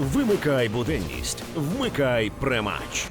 Вимикай буденність, вмикай премач.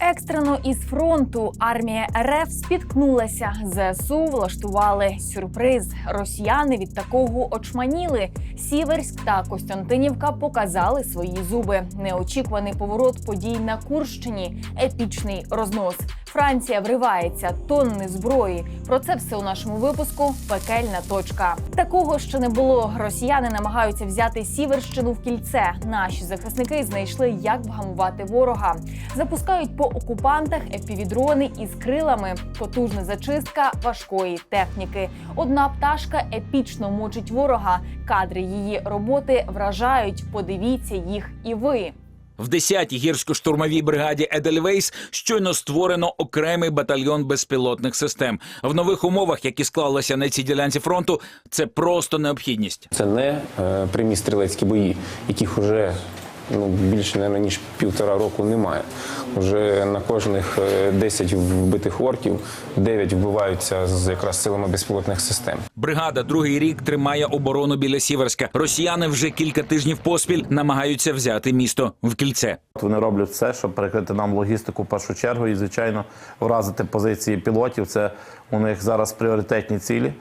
Екстрено із фронту армія РФ спіткнулася. ЗСУ влаштували сюрприз. Росіяни від такого очманіли. Сіверськ та Костянтинівка показали свої зуби. Неочікуваний поворот подій на Курщині. Епічний рознос. Франція вривається тонни зброї. Про це все у нашому випуску. Пекельна точка. Такого ще не було. Росіяни намагаються взяти Сіверщину в кільце. Наші захисники знайшли, як вгамувати ворога. Запускають по окупантах епівідрони із крилами. Потужна зачистка важкої техніки. Одна пташка епічно мочить ворога. Кадри її роботи вражають. Подивіться їх і ви. В 10-й гірсько-штурмовій бригаді Едельвейс щойно створено окремий батальйон безпілотних систем. В нових умовах, які склалися на цій ділянці фронту, це просто необхідність. Це не е, прямі стрілецькі бої, яких вже ну, більше не ніж півтора року немає. Вже на кожних е, 10 вбитих орків 9 вбиваються з якраз силами безпілотних систем. Бригада другий рік тримає оборону біля Сіверська. Росіяни вже кілька тижнів поспіль намагаються взяти місто в кільце. Вони роблять все, щоб перекрити нам логістику в першу чергу і, звичайно, вразити позиції пілотів. Це у них зараз пріоритетні цілі.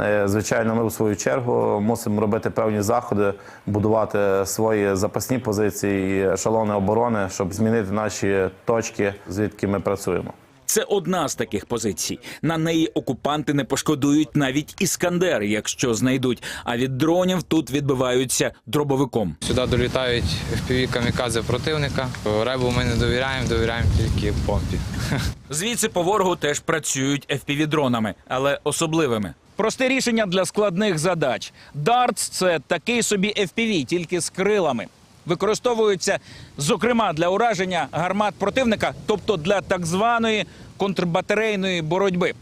Е, Звичайно, ми в свою чергу мусимо робити певні заходи, будувати свої запасні позиції і ешелони оборони, щоб змінити наші точки, звідки ми працюємо. Це одна з таких позицій. На неї окупанти не пошкодують навіть іскандери, якщо знайдуть. А від дронів тут відбиваються дробовиком. Сюди долітають FPV камікадзе противника. Ребу ми не довіряємо, довіряємо тільки помпі. Звідси по ворогу теж працюють FPV-дронами, але особливими. Просте рішення для складних задач. Дартс – це такий собі FPV, тільки з крилами. Використовуються, зокрема, для ураження гармат противника, тобто для так званої контрбатарейної боротьби.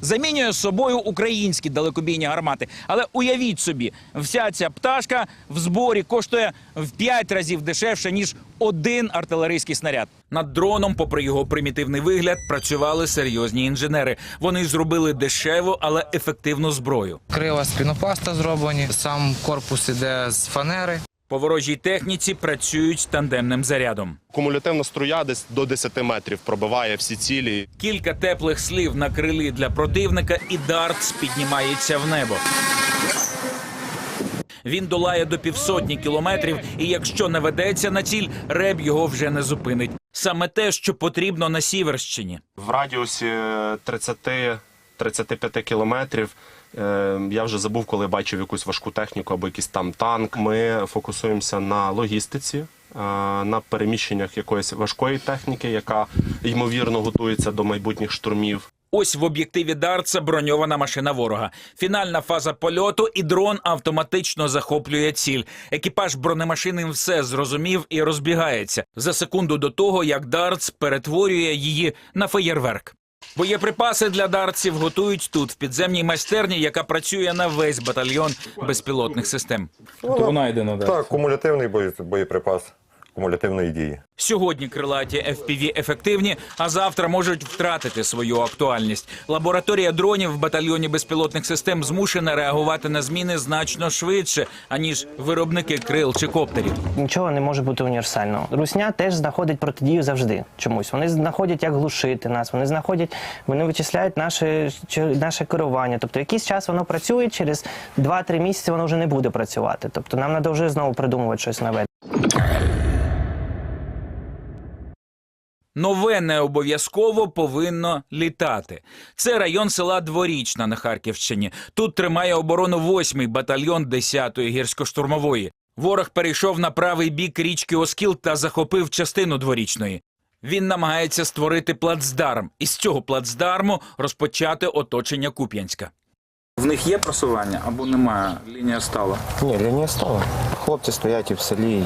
Замінює собою українські далекобійні гармати. Але уявіть собі, вся ця пташка в зборі коштує в 5 разів дешевше, ніж один артилерійський снаряд. Над дроном, попри його примітивний вигляд, працювали серйозні інженери. Вони зробили дешеву, але ефективну зброю. Крила з пінопласта зроблені, сам корпус іде з фанери. По ворожій техніці працюють тандемним зарядом. Кумулятивна струя десь до 10 метрів пробиває всі цілі. Кілька теплих слів на крилі для противника, і дартс піднімається в небо. Він долає до півсотні кілометрів, і якщо не ведеться на ціль, реб його вже не зупинить. Саме те, що потрібно на Сіверщині. В радіусі 30-35 кілометрів. Е, Я вже забув, коли бачив якусь важку техніку або якийсь там танк. Ми фокусуємося на логістиці, е, на переміщеннях якоїсь важкої техніки, яка ймовірно готується до майбутніх штурмів. Ось в об'єктиві Дартса броньована машина ворога. Фінальна фаза польоту, і дрон автоматично захоплює ціль. Екіпаж бронемашини все зрозумів і розбігається за секунду до того, як Дартс перетворює її на феєрверк. Боєприпаси для дарців готують тут, в підземній майстерні, яка працює на весь батальйон безпілотних систем. Так, кумулятивний бої- боєприпас кумулятивної дії. Сьогодні крилаті FPV ефективні, а завтра можуть втратити свою актуальність. Лабораторія дронів в батальйоні безпілотних систем змушена реагувати на зміни значно швидше, аніж виробники крил чи коптерів. Нічого не може бути універсального. Русня теж знаходить протидію завжди. Чомусь вони знаходять, як глушити нас. Вони знаходять, вони вичисляють наше, наше керування. Тобто, якийсь час воно працює, через 2-3 місяці воно вже не буде працювати. Тобто, нам треба вже знову придумувати щось нове. Нове не обов'язково повинно літати. Це район села Дворічна на Харківщині. Тут тримає оборону 8-й батальйон 10-ї гірсько-штурмової. Ворог перейшов на правий бік річки Оскіл та захопив частину дворічної. Він намагається створити плацдарм, і з цього плацдарму розпочати оточення Куп'янська. В них є просування або немає? Лінія стала. Ні, лінія стала. Хлопці стоять і в селі і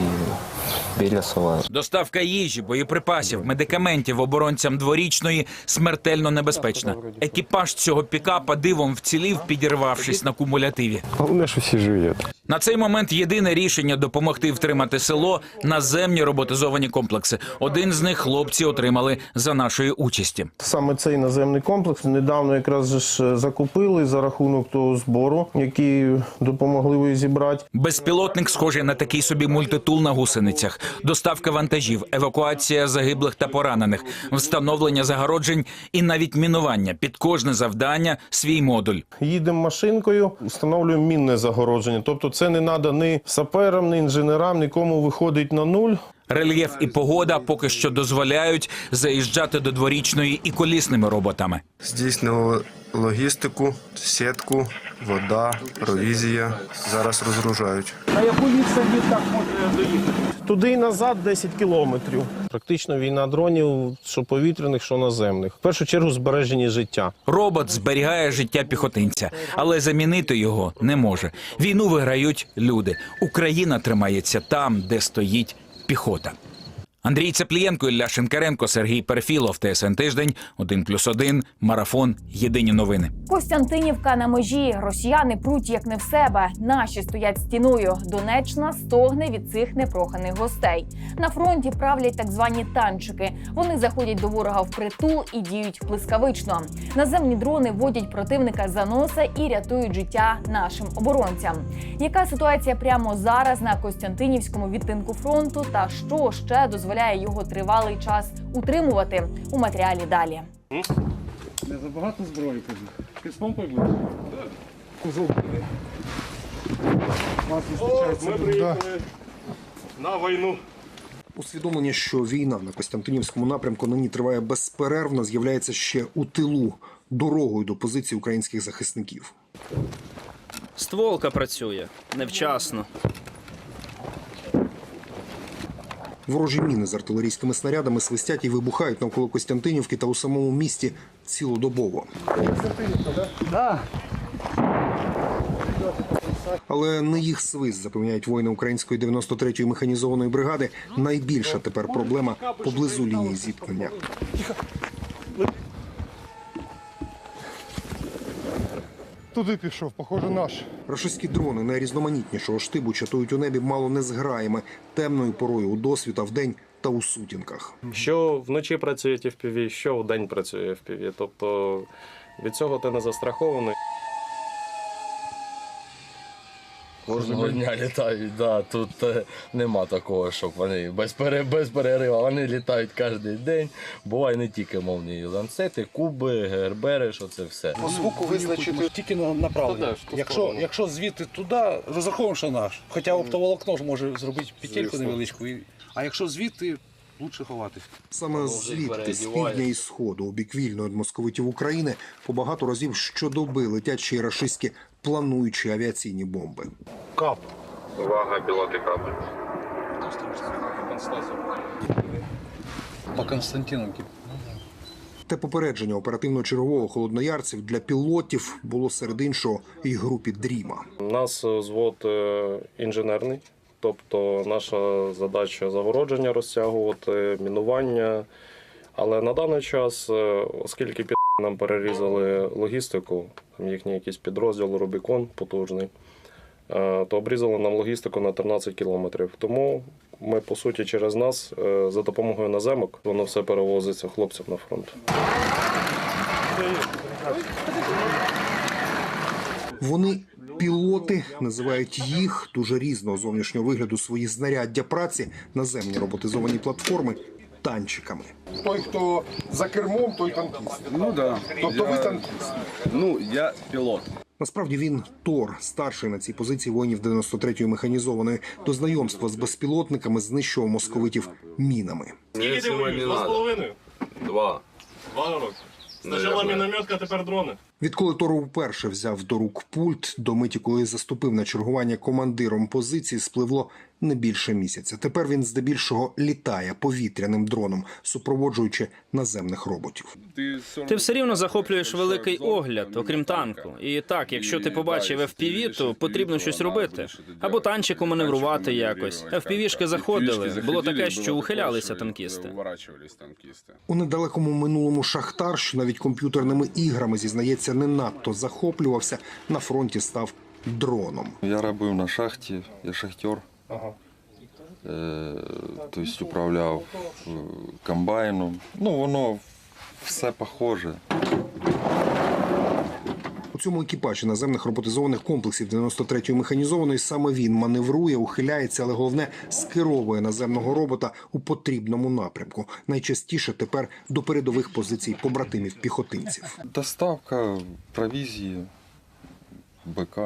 біля села. Доставка їжі, боєприпасів, медикаментів оборонцям дворічної смертельно небезпечна. Екіпаж цього пікапа дивом вцілів, підірвавшись на кумулятиві. Головне, що всі живі. На цей момент єдине рішення допомогти втримати село наземні роботизовані комплекси. Один з них хлопці отримали за нашої участі. Саме цей наземний комплекс недавно якраз ж закупили за рахунок того збору, який допомогли ви зібрати. Безпілотник, схожий схожий на такий собі мультитул на гусеницях, доставка вантажів, евакуація загиблих та поранених, встановлення загороджень і навіть мінування. Під кожне завдання свій модуль. Їдемо машинкою, встановлюємо мінне загородження. Тобто це не треба ні саперам, ні інженерам, нікому виходить на нуль. Рельєф і погода поки що дозволяють заїжджати до дворічної і колісними роботами. Здійснили логістику, сітку, вода, провізія. Зараз розгружають. Туди і назад 10 кілометрів. Практично війна дронів, що повітряних, що наземних. В першу чергу збереження життя. Робот зберігає життя піхотинця, але замінити його не може. Війну виграють люди. Україна тримається там, де стоїть піхота. Андрій Цеплієнко, Ілля Шинкаренко, Сергій Перфілов, ТСН Тиждень, 1+,1, Марафон. Єдині новини. Костянтинівка на межі. Росіяни пруть як не в себе. Наші стоять стіною. Донеччина стогне від цих непроханих гостей. На фронті правлять так звані танчики. Вони заходять до ворога в притул і діють блискавично. Наземні дрони водять противника за носа і рятують життя нашим оборонцям. Яка ситуація прямо зараз на Костянтинівському відтинку фронту? Та що ще дозволяє його тривалий час утримувати у матеріалі далі? Не забагато зброї кажу. Киспом поближче. Ми приїхали на війну. Усвідомлення, що війна на Костянтинівському напрямку нині триває безперервно, з'являється ще у тилу дорогою до позиції українських захисників. Стволка працює невчасно. Ворожі міни з артилерійськими снарядами свистять і вибухають навколо Костянтинівки та у самому місті цілодобово. Але не їх свист, запевняють воїни української 93-ї механізованої бригади. Найбільша тепер проблема поблизу лінії зіткнення. Туди пішов, похоже, наш. Рашистські дрони найрізноманітнішого штибу чатують у небі мало не зграями темною порою у досвіта день та у сутінках. Що вночі працює FPV, що вдень працює FPV. Тобто від цього ти не застрахований. Кожного дня літають, да. Тут е, нема такого, щоб вони без, пере, без перериву. Вони літають кожен день. Буває не тільки мовні ланцети, куби, гербери, що це все. По звуку визначити тільки на направлення. Якщо, якщо звідти туди, розраховуємо, що наш. Хоча оптоволокно ж може зробити петельку невеличку. А якщо звідти, лучше ховатись. Саме звідти, з півдня і сходу, у бік від московитів України, по багато разів щодоби летять ще й рашистські плануючі авіаційні бомби. Кап. Увага, пілоти капи. По Константиновці. Те попередження оперативно-чергового холодноярців для пілотів було серед іншого і групі Дріма. У нас е, звод е, інженерний, тобто наша задача загородження розтягувати, мінування. Але на даний час, е, оскільки під нам перерізали логістику, там їхній якийсь підрозділ Рубікон потужний, е, то обрізали нам логістику на 13 кілометрів. Тому ми, по суті, через нас е, за допомогою наземок воно все перевозиться хлопцям на фронт. Вони пілоти називають їх дуже різного зовнішнього вигляду свої знаряддя праці, наземні роботизовані платформи танчиками. Той, хто за кермом, той танкіст. Ну да. Тобто ви танкіст. Ну, я пілот. Насправді він Тор, старший на цій позиції воїнів 93-ї механізованої. До знайомства з безпілотниками знищував московитів мінами. Скільки ти воюєш? Два з половиною? Два. Два роки. Спочатку мінометка, тепер дрони. Відколи Тору вперше взяв до рук пульт, до миті, коли заступив на чергування командиром позиції, спливло не більше місяця. Тепер він здебільшого літає повітряним дроном, супроводжуючи наземних роботів. Ти все рівно захоплюєш великий огляд, окрім танку. І так, якщо ти побачив FPV, то потрібно щось робити. Або танчику маневрувати якось. FPV-шки заходили. Було таке, що ухилялися танкісти. У недалекому минулому Шахтар, що навіть комп'ютерними іграми зізнається, не надто захоплювався, на фронті став дроном. Я робив на шахті, я шахтер. Ага. Е, тобто управляв е, комбайном. Ну, воно все похоже. От цьому екіпажі наземних роботизованих комплексів 93-ї механізованої саме він маневрує, ухиляється, але головне скеровує наземного робота у потрібному напрямку. Найчастіше тепер до передових позицій побратимів піхотинців. Доставка провизии, БК.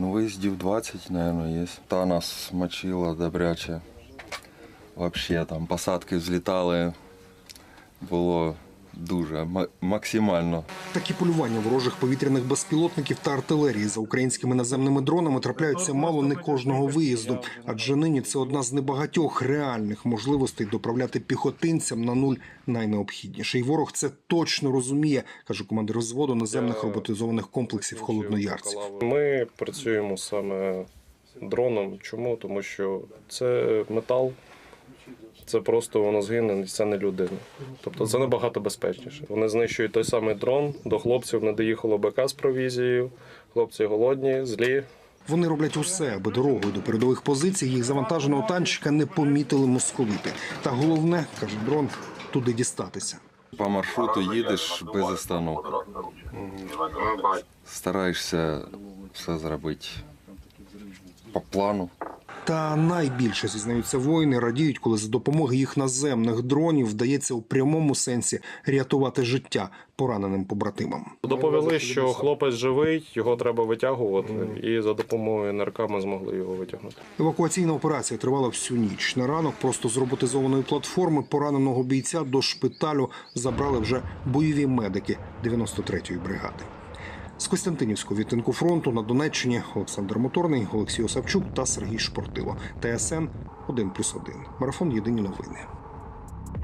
Ну, виїздів 20, наверное, є. Та нас мочила добряче. Вообще там посадки взлітали. Було дуже максимально. Такі полювання ворожих повітряних безпілотників та артилерії за українськими наземними дронами трапляються мало не кожного виїзду, адже нині це одна з небагатьох реальних можливостей доправляти піхотинцям на нуль найнеобхідніше. І ворог це точно розуміє, каже командир взводу наземних роботизованих комплексів холодноярців. Ми працюємо саме дроном. Чому? Тому що це метал, це просто воно згине, і це не людина. Тобто це набагато безпечніше. Вони знищують той самий дрон, до хлопців не доїхало БК з провізією. Хлопці голодні, злі. Вони роблять усе, аби дорогою до передових позицій їх завантаженого танчика не помітили московити. Та головне, каже дрон, туди дістатися. По маршруту їдеш без остановки. Стараєшся все зробити по плану. Та найбільше зізнаються воїни, радіють, коли за допомогою їх наземних дронів вдається у прямому сенсі рятувати життя пораненим побратимам. Доповіли, що хлопець живий, його треба витягувати, і за допомогою НРК ми змогли його витягнути. Евакуаційна операція тривала всю ніч. На ранок просто з роботизованої платформи пораненого бійця до шпиталю забрали вже бойові медики 93-ї бригади. З Костянтинівського відтинку фронту на Донеччині Олександр Моторний, Олексій Осавчук та Сергій Шпортило. ТСН 1+,1. Марафон Єдині новини.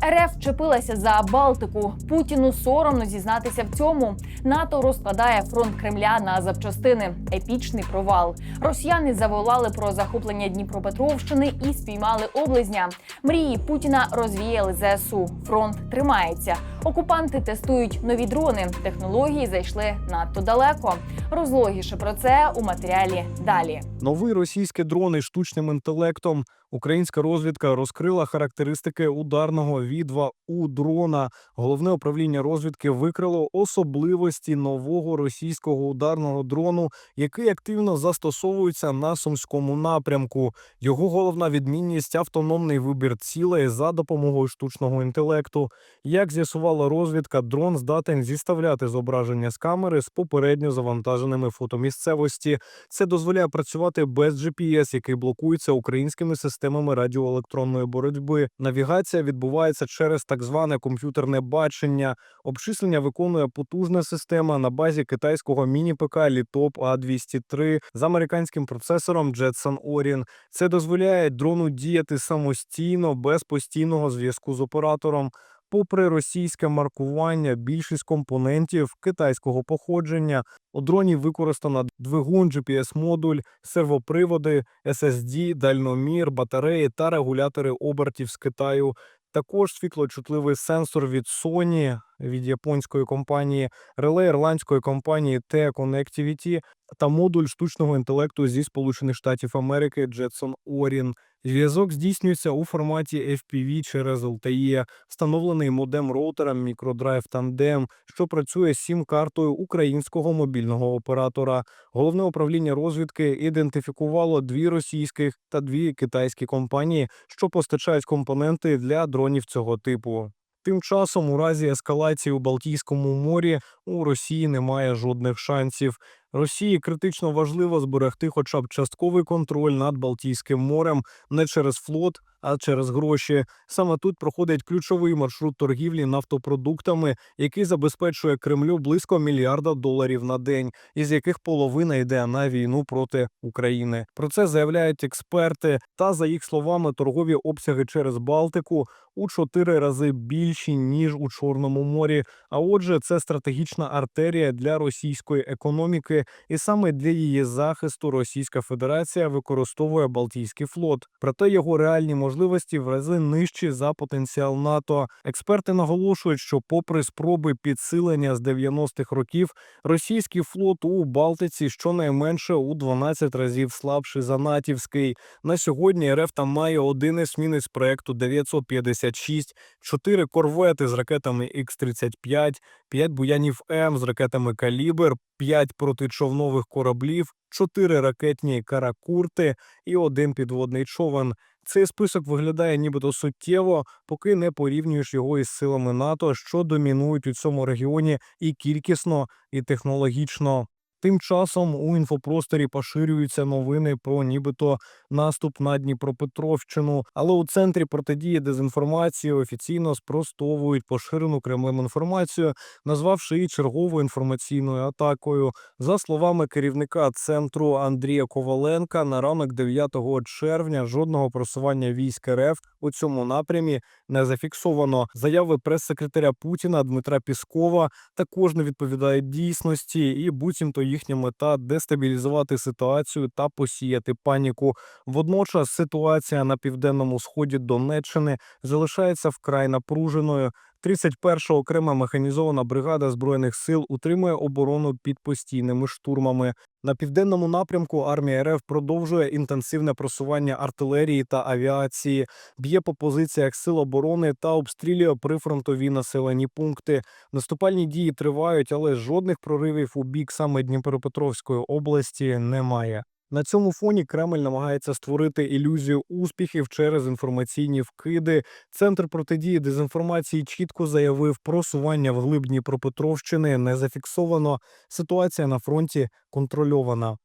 РФ вчепилася за Балтику. Путіну соромно зізнатися в цьому. НАТО розкладає фронт Кремля на запчастини. Епічний провал. Росіяни заволали про захоплення Дніпропетровщини і спіймали облизня. Мрії Путіна розвіяли ЗСУ. Фронт тримається. Окупанти тестують нові дрони. Технології зайшли надто далеко. Розлогіше про це у матеріалі далі. Нові російські дрони штучним інтелектом. Українська розвідка розкрила характеристики ударного відва у дрона. Головне управління розвідки викрило особливості нового російського ударного дрону, який активно застосовується на сумському напрямку. Його головна відмінність автономний вибір цілей за допомогою штучного інтелекту. Як з'ясувала розвідка, дрон здатен зіставляти зображення з камери з попередньо завантаженими фото місцевості. Це дозволяє працювати без GPS, який блокується українськими системами радіоелектронної боротьби. Навігація відбувається через так зване комп'ютерне бачення. Обчислення виконує потужна система на базі китайського міні-ПК Літоп А203 з американським процесором Jetson Orin. Це дозволяє дрону діяти самостійно без постійного зв'язку з оператором. Попри російське маркування, більшість компонентів китайського походження у дроні використано двигун, GPS-модуль, сервоприводи, SSD, дальномір, батареї та регулятори обертів з Китаю. Також світлочутливий сенсор від Sony, від японської компанії, реле ірландської компанії T-Connectivity та модуль штучного інтелекту зі Сполучених Штатів Америки Jetson Orin. Зв'язок здійснюється у форматі FPV через LTE, встановлений модем роутером Microdrive Tandem, що працює з сім-картою українського мобільного оператора. Головне управління розвідки ідентифікувало дві російських та дві китайські компанії, що постачають компоненти для дронів цього типу. Тим часом, у разі ескалації у Балтійському морі, у Росії немає жодних шансів. Росії критично важливо зберегти хоча б частковий контроль над Балтійським морем не через флот, а через гроші. Саме тут проходить ключовий маршрут торгівлі нафтопродуктами, який забезпечує Кремлю близько мільярда доларів на день, із яких половина йде на війну проти України. Про це заявляють експерти. Та за їх словами, торгові обсяги через Балтику у чотири рази більші ніж у Чорному морі. А отже, це стратегічна артерія для російської економіки, і саме для її захисту Російська Федерація використовує Балтійський флот. Проте його реальні можливості в рази нижчі за потенціал НАТО. Експерти наголошують, що, попри спроби підсилення з 90-х років, російський флот у Балтиці щонайменше у 12 разів слабший за натівський. На сьогодні РФ там має один есмінець проекту 956, чотири корвети з ракетами Х-35, 5 буянів М з ракетами Калібр, 5 протичовнових кораблів, 4 ракетні каракурти і один підводний човен. Цей список виглядає нібито суттєво, поки не порівнюєш його із силами НАТО, що домінують у цьому регіоні і кількісно, і технологічно. Тим часом у інфопросторі поширюються новини про нібито наступ на Дніпропетровщину, але у центрі протидії дезінформації офіційно спростовують поширену Кремлем інформацію, назвавши її черговою інформаційною атакою. За словами керівника центру Андрія Коваленка, на ранок 9 червня жодного просування військ РФ у цьому напрямі не зафіксовано. Заяви прес-секретаря Путіна Дмитра Піскова також не відповідають дійсності, і буцімто їхня мета дестабілізувати ситуацію та посіяти паніку. Водночас ситуація на південному сході Донеччини залишається вкрай напруженою. 31-ша окрема механізована бригада збройних сил утримує оборону під постійними штурмами. На південному напрямку армія РФ продовжує інтенсивне просування артилерії та авіації, б'є по позиціях сил оборони та обстрілює прифронтові населені пункти. Наступальні дії тривають, але жодних проривів у бік саме Дніпропетровської області немає. На цьому фоні Кремль намагається створити ілюзію успіхів через інформаційні вкиди. Центр протидії дезінформації чітко заявив, просування вглиб Дніпропетровщини не зафіксовано. Ситуація на фронті контрольована.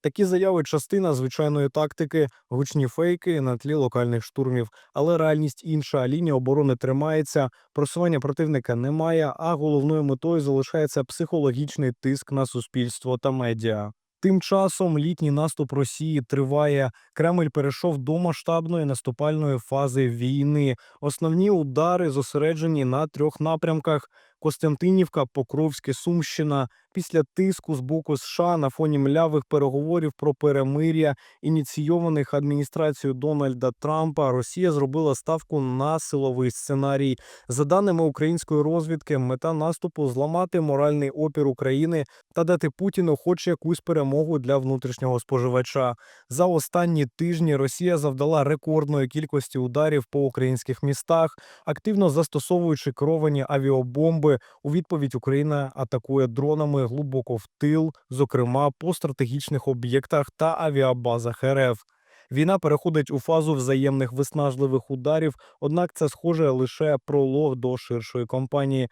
Такі заяви частина звичайної тактики, гучні фейки на тлі локальних штурмів. Але реальність інша. Лінія оборони тримається, просування противника немає, а головною метою залишається психологічний тиск на суспільство та медіа. Тим часом літній наступ Росії триває. Кремль перейшов до масштабної наступальної фази війни. Основні удари зосереджені на трьох напрямках: Костянтинівка, Покровське, Сумщина. Після тиску з боку США на фоні млявих переговорів про перемир'я, ініційованих адміністрацією Дональда Трампа, Росія зробила ставку на силовий сценарій. За даними української розвідки, мета наступу зламати моральний опір України та дати Путіну хоч якусь перемогу для внутрішнього споживача. За останні тижні Росія завдала рекордної кількості ударів по українських містах, активно застосовуючи керовані авіабомби. У відповідь Україна атакує дронами глибоко в тил, зокрема по стратегічних об'єктах та авіабазах РФ. Війна переходить у фазу взаємних виснажливих ударів, однак це схоже лише пролог до ширшої кампанії.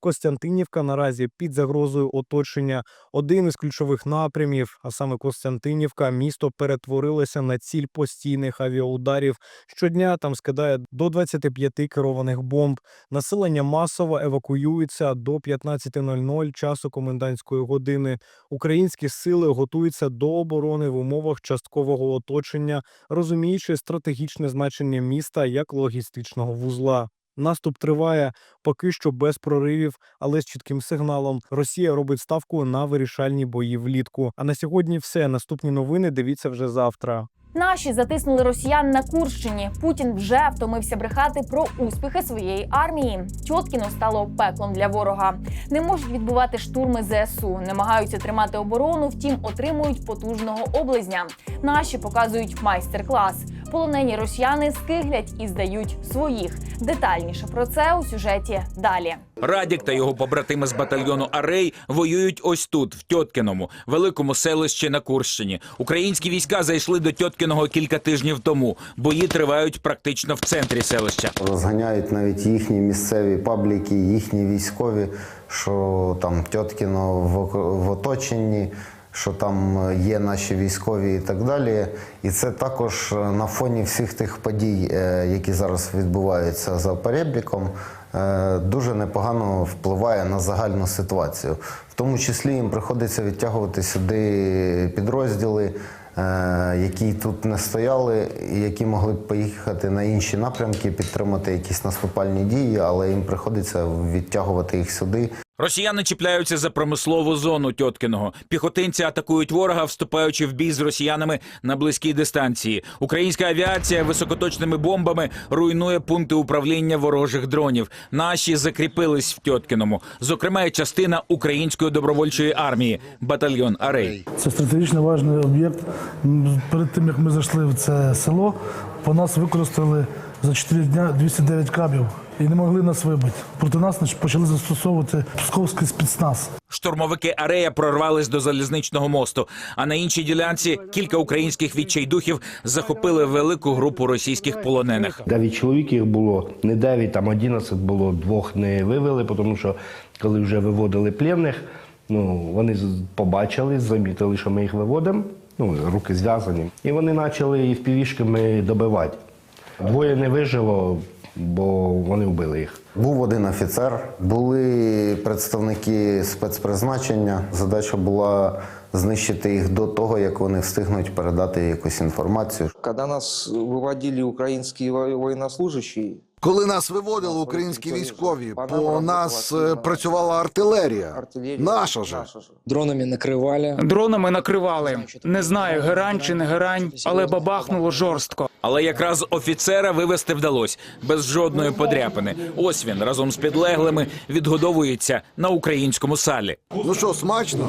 Костянтинівка наразі під загрозою оточення. Один із ключових напрямів, а саме Костянтинівка, місто перетворилося на ціль постійних авіаударів. Щодня там скидає до 25 керованих бомб. Населення масово евакуюється до 15.00 часу комендантської години. Українські сили готуються до оборони в умовах часткового оточення, розуміючи стратегічне значення міста як логістичного вузла. Наступ триває поки що без проривів, але з чітким сигналом. Росія робить ставку на вирішальні бої влітку. А на сьогодні все. Наступні новини дивіться вже завтра. Наші затиснули росіян на Курщині. Путін вже втомився брехати про успіхи своєї армії. Тьоткіно стало пеклом для ворога. Не можуть відбувати штурми ЗСУ, намагаються тримати оборону, втім отримують потужного облизня. Наші показують майстер-клас. Полонені росіяни скиглять і здають своїх. Детальніше про це у сюжеті далі. Радік та його побратими з батальйону Арей воюють ось тут, в Тьоткіному, великому селищі на Курщині. Українські війська зайшли до Тьоткіного кілька тижнів тому. Бої тривають практично в центрі селища. Розганяють навіть їхні місцеві пабліки, їхні військові, що там Тьоткіно в, в оточенні, що там є наші військові і так далі. І це також на фоні всіх тих подій, е, які зараз відбуваються за перебріком, е, дуже непогано впливає на загальну ситуацію. В тому числі їм приходиться відтягувати сюди підрозділи. е, Які тут не стояли, які могли б поїхати на інші напрямки, підтримати якісь наступальні дії, але їм приходиться відтягувати їх сюди. Росіяни чіпляються за промислову зону Тьоткіного. Піхотинці атакують ворога, вступаючи в бій з росіянами на близькій дистанції. Українська авіація високоточними бомбами руйнує пункти управління ворожих дронів. Наші закріпились в Тьоткіному, зокрема, і частина української добровольчої армії, батальйон Арей. Це стратегічно важливий об'єкт. Перед тим як ми зайшли в це село, по нас використали за 4 дня 209 кабів і не могли нас вибити. Проти нас значить, почали застосовувати псковський спецназ. Штурмовики Арея прорвались до залізничного мосту. А на іншій ділянці кілька українських відчайдухів захопили велику групу російських полонених. Дев'ять чоловік їх було, не дев'ять, там одинадцять було, двох не вивели, тому що коли вже виводили пленних, ну, вони з- побачили, замітили, що ми їх виводимо, ну, руки зв'язані. І вони почали їх півішками добивати. Двоє не вижило, бо вони вбили їх. Був один офіцер, були представники спецпризначення. Задача була знищити їх до того, як вони встигнуть передати якусь інформацію. Когда нас выводили украинские во- Коли нас виводили українські військові, по нас е, працювала артилерія. Наша же. Дронами накривали. Дронами накривали. Не знаю, герань чи не герань, але бабахнуло жорстко. Але якраз офіцера вивести вдалося без жодної подряпини. Ось він разом з підлеглими відгодовується на українському салі. Ну що, смачно?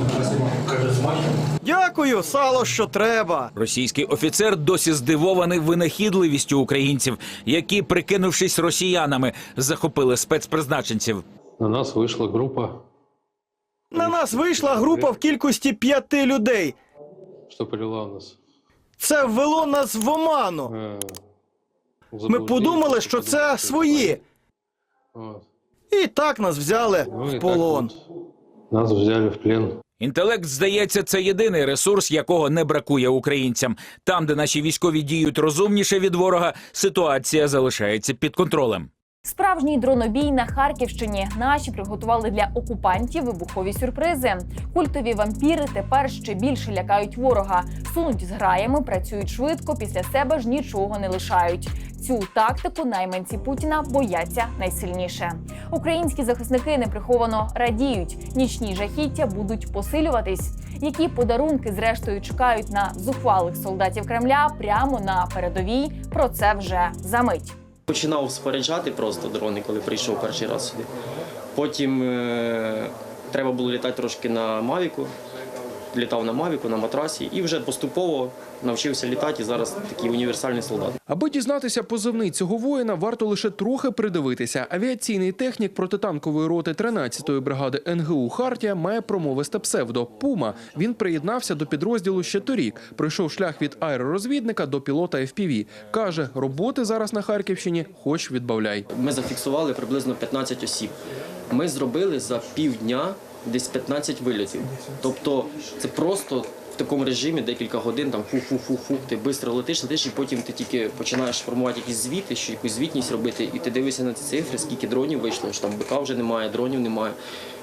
Дякую, сало, що треба. Російський офіцер досі здивований винахідливістю українців, які, прикинувшись росіянами, захопили спецпризначенців. На нас вийшла група, На нас вийшла група в кількості п'яти людей. що привела нас. Це ввело нас в оману. е, Ми подумали, що це свої. І так нас взяли Ну, в полон. Нас взяли в плен. Інтелект, здається, це єдиний ресурс, якого не бракує українцям. Там, де наші військові діють розумніше від ворога, ситуація залишається під контролем. Справжній дронобій на Харківщині наші приготували для окупантів вибухові сюрпризи. Культові вампіри тепер ще більше лякають ворога. Сунуть з граями, працюють швидко, після себе ж нічого не лишають. Цю тактику найманці Путіна бояться найсильніше. Українські захисники неприховано радіють. Нічні жахіття будуть посилюватись. Які подарунки зрештою чекають на зухвалих солдатів Кремля прямо на передовій? Про це вже за мить. Починав споряджати просто дрони, коли прийшов перший раз сюди. Потім е- треба було літати трошки на Мавіку. Літав на Мавіку, на матрасі і вже поступово навчився літати. І зараз такий універсальний солдат. Аби дізнатися позивний цього воїна, варто лише трохи придивитися. Авіаційний технік протитанкової роти 13-ї бригади НГУ Хартія має промовисте псевдо Пума. Він приєднався до підрозділу ще торік. Пройшов шлях від аеророзвідника до пілота FPV. Каже, роботи зараз на Харківщині хоч відбавляй. Ми зафіксували приблизно 15 осіб. Ми зробили за півдня десь 15 вильотів. Тобто це просто в такому режимі декілька годин там фу-фу-фу-фу, ти швидко летиш, летиш, і потім ти тільки починаєш формувати якісь звіти, що якусь звітність робити, і ти дивишся на ці цифри, скільки дронів вийшло, що там БК вже немає, дронів немає.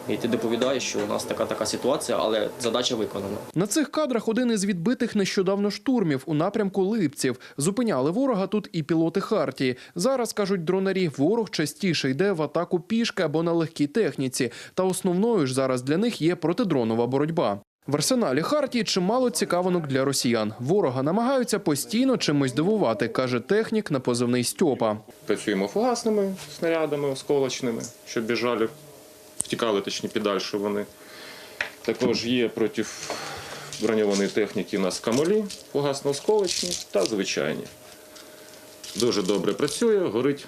І ти доповідаєш, що у нас така така ситуація, але задача виконана. На цих кадрах один із відбитих нещодавно штурмів у напрямку Липців. Зупиняли ворога тут і пілоти Хартії. Зараз кажуть дронарі, ворог частіше йде в атаку пішки або на легкій техніці. Та основною ж зараз для них є протидронова боротьба. В арсеналі Хартії чимало цікавинок для росіян. Ворога намагаються постійно чимось дивувати, каже технік на позивний Стьопа. Працюємо фугасними снарядами осколочними, щоб біжали, втікали точні підальше вони. Також є проти броньованої техніки у нас камолі, фугасно-осколочні та звичайні. Дуже добре працює, горить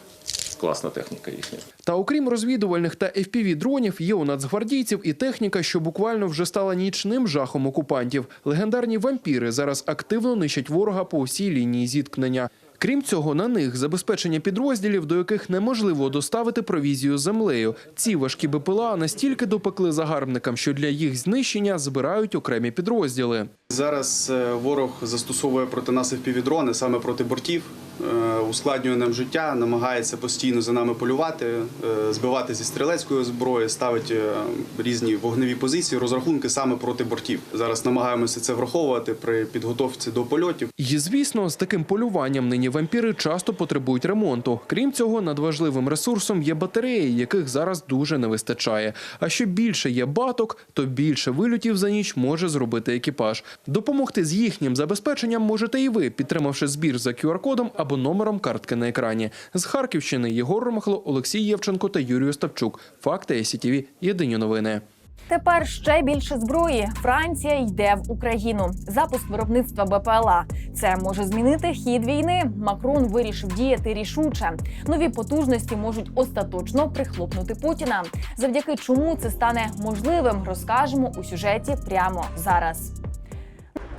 класна техніка їхня. Та окрім розвідувальних та fpv дронів, є у нацгвардійців і техніка, що буквально вже стала нічним жахом окупантів. Легендарні вампіри зараз активно нищать ворога по всій лінії зіткнення. Крім цього, на них забезпечення підрозділів, до яких неможливо доставити провізію землею. Ці важкі БПЛА настільки допекли загарбникам, що для їх знищення збирають окремі підрозділи. Зараз е, ворог застосовує проти нас впівдрони саме проти бортів, ускладнює нам життя, намагається постійно за нами полювати, е, збивати зі стрілецької зброї, ставить е, різні вогневі позиції, розрахунки саме проти бортів. Зараз намагаємося це враховувати при підготовці до польотів. І звісно, з таким полюванням нині вампіри часто потребують ремонту. Крім цього, надважливим ресурсом є батареї, яких зараз дуже не вистачає. А що більше є баток, то більше вильотів за ніч може зробити екіпаж. Допомогти з їхнім забезпеченням можете і ви, підтримавши збір за QR-кодом або номером картки на екрані. З Харківщини Єгор Ромахло, Олексій Євченко та Юрій Остапчук. Факти СІТВ. Єдині новини. Тепер ще більше зброї. Франція йде в Україну. Запуск виробництва БПЛА. Це може змінити хід війни. Макрон вирішив діяти рішуче. Нові потужності можуть остаточно прихлопнути Путіна. Завдяки чому це стане можливим, розкажемо у сюжеті прямо зараз.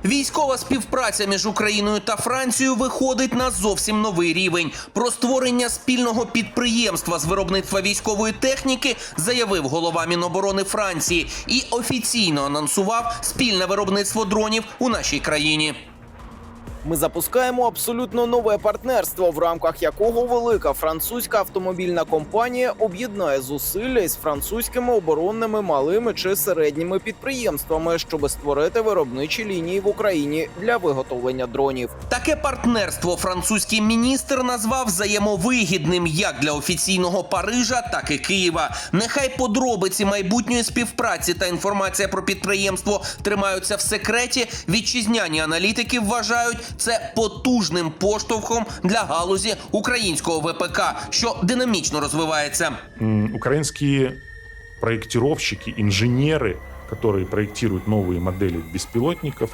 Військова співпраця між Україною та Францією виходить на зовсім новий рівень. Про створення спільного підприємства з виробництва військової техніки заявив голова Міноборони Франції і офіційно анонсував спільне виробництво дронів у нашій країні. Ми запускаємо абсолютно нове партнерство, в рамках якого велика французька автомобільна компанія об'єднає зусилля із французькими оборонними малими чи середніми підприємствами, щоб створити виробничі лінії в Україні для виготовлення дронів. Таке партнерство французький міністр назвав взаємовигідним як для офіційного Парижа, так і Києва. Нехай подробиці майбутньої співпраці та інформація про підприємство тримаються в секреті. Вітчизняні аналітики вважають це потужним поштовхом для галузі українського ВПК, що динамічно розвивається. М, Украинские проектировщики, инженеры, которые проектируют новые модели беспилотников,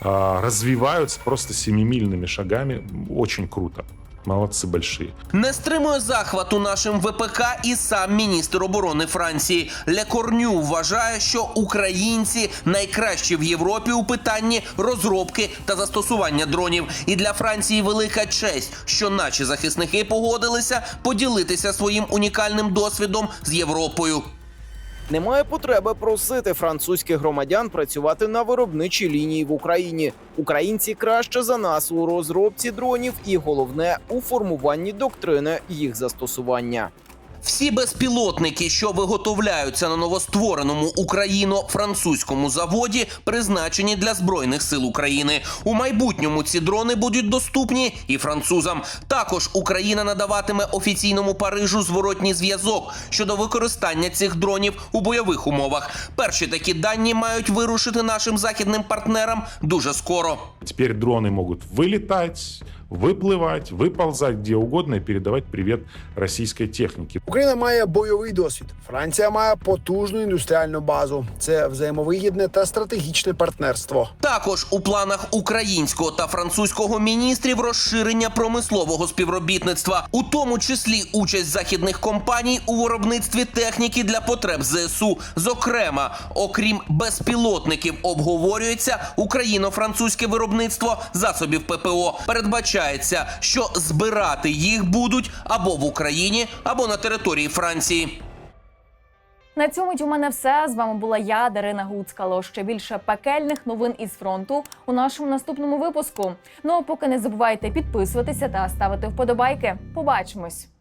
а, развиваются просто семимильными шагами. Очень круто. Молодцы большие. Не стримує захвату нашим ВПК і сам міністр оборони Франції. Ле Корню вважає, що українці найкращі в Європі у питанні розробки та застосування дронів. І для Франції велика честь, що наші захисники погодилися поділитися своїм унікальним досвідом з Європою. Немає потреби просити французьких громадян працювати на виробничій лінії в Україні. Українці краще за нас у розробці дронів і головне у формуванні доктрини їх застосування. Всі безпілотники, що виготовляються на новоствореному україно-французькому заводі, призначені для збройних сил України. У майбутньому ці дрони будуть доступні і французам. Також Україна надаватиме офіційному Парижу зворотній зв'язок щодо використання цих дронів у бойових умовах. Перші такі дані мають вирушити нашим західним партнерам дуже скоро. Теперь дроны могут вылетать, выплывать, выползать где угодно и передавать привет российской технике. Україна має бойовий досвід. Франція має потужну індустріальну базу. Це взаємовигідне та стратегічне партнерство. Також у планах українського та французького міністрів розширення промислового співробітництва, у тому числі участь західних компаній у виробництві техніки для потреб ЗСУ. Зокрема, окрім безпілотників, обговорюється україно-французьке виробництво засобів ППО. Передбачається, що збирати їх будуть або в Україні, або на території Франції. На цьому у мене все. З вами була я, Дарина Гуцкало. Ще більше пекельних новин із фронту у нашому наступному випуску. Ну а поки не забувайте підписуватися та ставити вподобайки. Побачимось.